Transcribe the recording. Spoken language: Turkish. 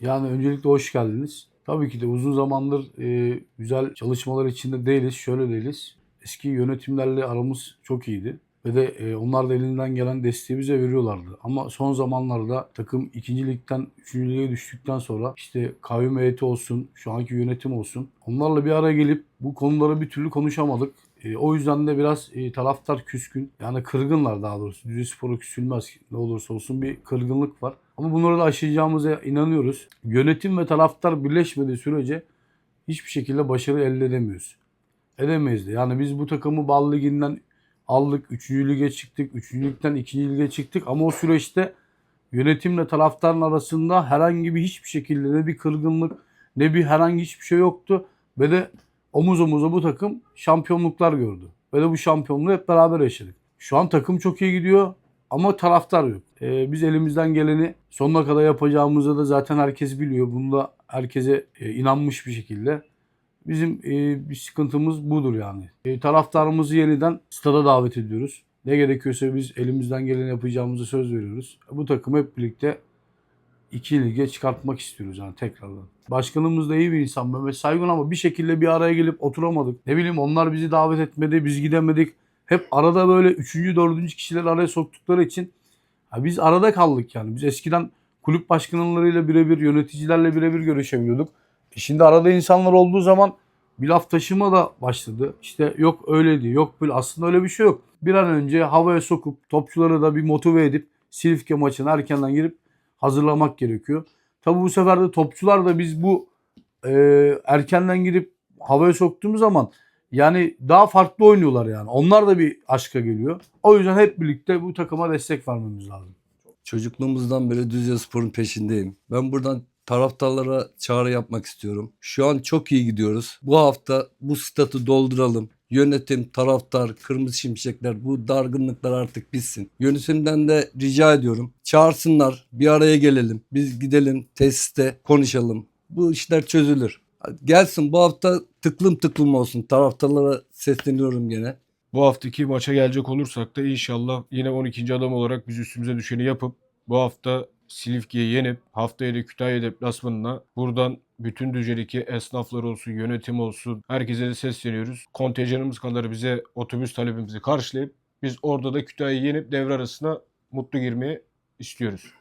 Yani öncelikle hoş geldiniz. Tabii ki de uzun zamandır e, güzel çalışmalar içinde değiliz. Şöyle değiliz. Eski yönetimlerle aramız çok iyiydi. Ve de e, onlar da elinden gelen desteği bize veriyorlardı. Ama son zamanlarda takım 2. ligden 3. lige düştükten sonra işte kayyum heyeti olsun, şu anki yönetim olsun. Onlarla bir araya gelip bu konuları bir türlü konuşamadık. E, o yüzden de biraz e, taraftar küskün. Yani kırgınlar daha doğrusu. Düzce Spor'a küsülmez. Ne olursa olsun bir kırgınlık var. Ama bunları da aşacağımıza inanıyoruz. Yönetim ve taraftar birleşmediği sürece hiçbir şekilde başarı elde edemiyoruz. Edemeyiz de. Yani biz bu takımı Bal Ligi'nden aldık. 3. lige çıktık. 3. ligden 2. lige çıktık. Ama o süreçte yönetimle taraftarın arasında herhangi bir hiçbir şekilde ne bir kırgınlık ne bir herhangi hiçbir şey yoktu. Ve de omuz omuza bu takım şampiyonluklar gördü. Ve de bu şampiyonluğu hep beraber yaşadık. Şu an takım çok iyi gidiyor ama taraftar yok. Ee, biz elimizden geleni sonuna kadar yapacağımızı da zaten herkes biliyor. Bunda herkese e, inanmış bir şekilde. Bizim e, bir sıkıntımız budur yani. E, taraftarımızı yeniden stada davet ediyoruz. Ne gerekiyorsa biz elimizden geleni yapacağımızı söz veriyoruz. Bu takımı hep birlikte iki lige çıkartmak istiyoruz yani tekrardan. Başkanımız da iyi bir insan Mehmet Saygun ama bir şekilde bir araya gelip oturamadık. Ne bileyim onlar bizi davet etmedi, biz gidemedik. Hep arada böyle üçüncü, dördüncü kişiler araya soktukları için ha biz arada kaldık yani. Biz eskiden kulüp başkanlarıyla birebir, yöneticilerle birebir görüşebiliyorduk. E Şimdi arada insanlar olduğu zaman bir laf taşıma da başladı. İşte yok öyleydi, yok böyle. Aslında öyle bir şey yok. Bir an önce havaya sokup topçuları da bir motive edip Silifke maçına erkenden girip hazırlamak gerekiyor. Tabi bu sefer de topçular da biz bu e, erkenden girip havaya soktuğumuz zaman yani daha farklı oynuyorlar yani. Onlar da bir aşka geliyor. O yüzden hep birlikte bu takıma destek vermemiz lazım. Çocukluğumuzdan beri Düzce Spor'un peşindeyim. Ben buradan taraftarlara çağrı yapmak istiyorum. Şu an çok iyi gidiyoruz. Bu hafta bu statı dolduralım. Yönetim, taraftar, kırmızı şimşekler bu dargınlıklar artık bitsin. Yönetimden de rica ediyorum. Çağırsınlar, bir araya gelelim. Biz gidelim tesiste konuşalım. Bu işler çözülür. Gelsin bu hafta tıklım tıklım olsun. Taraftarlara sesleniyorum gene. Bu haftaki maça gelecek olursak da inşallah yine 12. adam olarak biz üstümüze düşeni yapıp bu hafta Silifke'yi yenip haftaya da Kütahya deplasmanına buradan bütün Düzce'deki esnaflar olsun, yönetim olsun herkese de sesleniyoruz. Kontenjanımız kadar bize otobüs talebimizi karşılayıp biz orada da Kütahya'yı yenip devre arasına mutlu girmeyi istiyoruz.